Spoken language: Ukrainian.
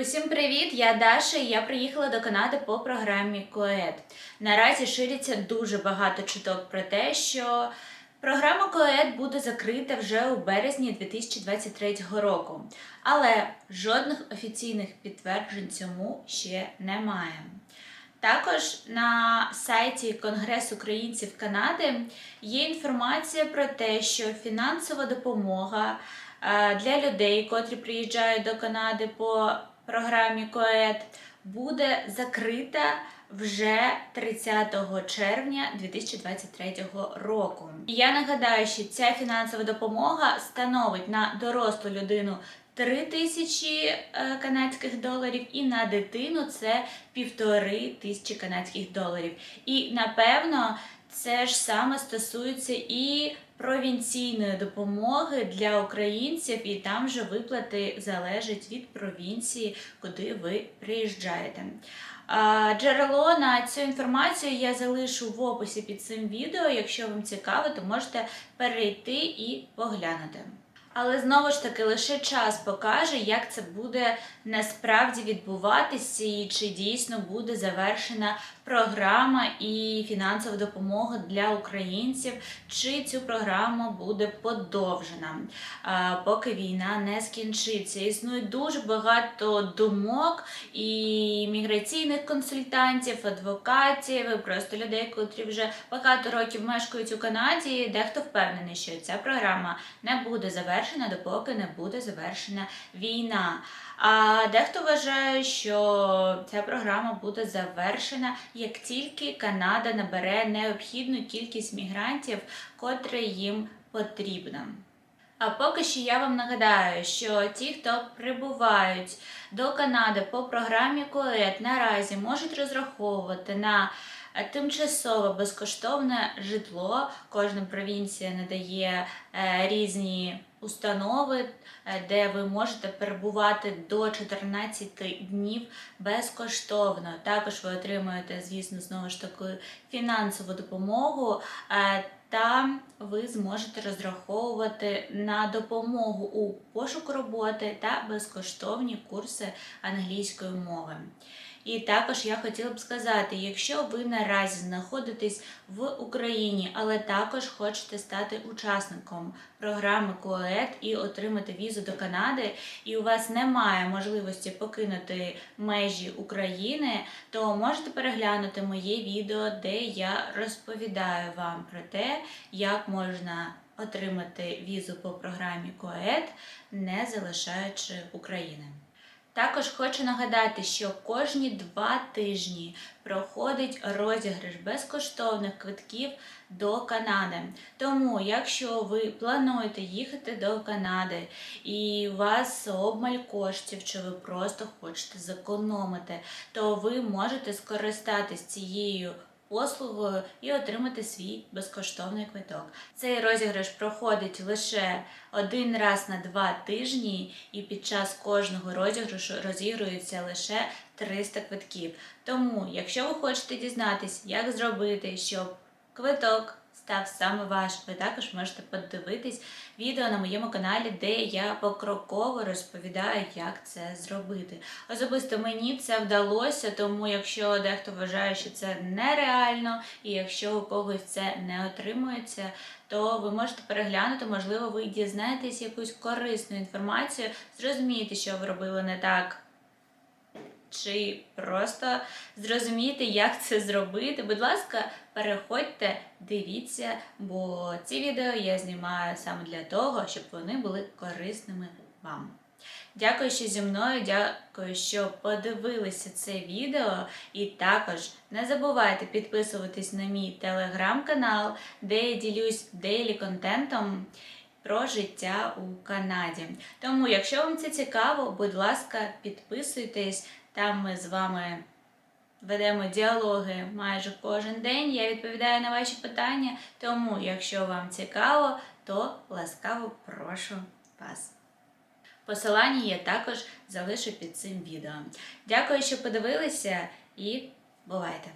Усім привіт! Я Даша і я приїхала до Канади по програмі КОЕД. Наразі шириться дуже багато чуток про те, що програма КОЕД буде закрита вже у березні 2023 року. Але жодних офіційних підтверджень цьому ще немає. Також на сайті Конгрес українців Канади є інформація про те, що фінансова допомога е, для людей, котрі приїжджають до Канади по програмі КОЕД, буде закрита вже 30 червня 2023 року. Я нагадаю, що ця фінансова допомога становить на дорослу людину 3 тисячі е, канадських доларів, і на дитину це півтори тисячі канадських доларів. І напевно це ж саме стосується і провінційної допомоги для українців, і там вже виплати залежать від провінції, куди ви приїжджаєте. Джерело на цю інформацію я залишу в описі під цим відео. Якщо вам цікаво, то можете перейти і поглянути. Але знову ж таки, лише час покаже, як це буде насправді відбуватися, і чи дійсно буде завершена програма і фінансова допомога для українців, чи цю програму буде подовжена, поки війна не скінчиться. Існує дуже багато думок і міграційних консультантів, адвокатів, і просто людей, котрі вже багато років мешкають у Канаді. Дехто впевнений, що ця програма не буде завершена, допоки не буде завершена війна. А дехто вважає, що ця програма буде завершена, як тільки Канада набере необхідну кількість мігрантів, котре їм потрібна. А поки що я вам нагадаю, що ті, хто прибувають до Канади по програмі КОЕД, наразі можуть розраховувати на е, тимчасове безкоштовне житло. Кожна провінція надає е, різні установи, е, де ви можете перебувати до 14 днів безкоштовно. Також ви отримуєте, звісно, знову ж таки фінансову допомогу. Та ви зможете розраховувати на допомогу у пошуку роботи та безкоштовні курси англійської мови. І також я хотіла б сказати, якщо ви наразі знаходитесь в Україні, але також хочете стати учасником програми КОЕД і отримати візу до Канади, і у вас немає можливості покинути межі України, то можете переглянути моє відео, де я розповідаю вам про те, як можна отримати візу по програмі КОЕД, не залишаючи України. Також хочу нагадати, що кожні два тижні проходить розіграш безкоштовних квитків до Канади. Тому, якщо ви плануєте їхати до Канади і у вас обмаль коштів, чи ви просто хочете зекономити, то ви можете скористатись цією послугою і отримати свій безкоштовний квиток. Цей розіграш проходить лише один раз на два тижні, і під час кожного розіграшу розігрується лише 300 квитків. Тому, якщо ви хочете дізнатись, як зробити, щоб квиток став саме ваш, ви також можете подивитись відео на моєму каналі, де я покроково розповідаю, як це зробити. Особисто мені це вдалося, тому якщо дехто вважає, що це нереально, і якщо у когось це не отримується, то ви можете переглянути, можливо, ви дізнаєтесь якусь корисну інформацію, зрозумієте, що ви робили не так. Чи просто зрозуміти, як це зробити. Будь ласка, переходьте, дивіться, бо ці відео я знімаю саме для того, щоб вони були корисними вам. Дякую, що зі мною, дякую, що подивилися це відео. І також не забувайте підписуватись на мій телеграм-канал, де я ділюсь дейлі контентом про життя у Канаді. Тому, якщо вам це цікаво, будь ласка, підписуйтесь. Там ми з вами ведемо діалоги майже кожен день. Я відповідаю на ваші питання. Тому, якщо вам цікаво, то ласкаво прошу вас. Посилання я також залишу під цим відео. Дякую, що подивилися, і бувайте!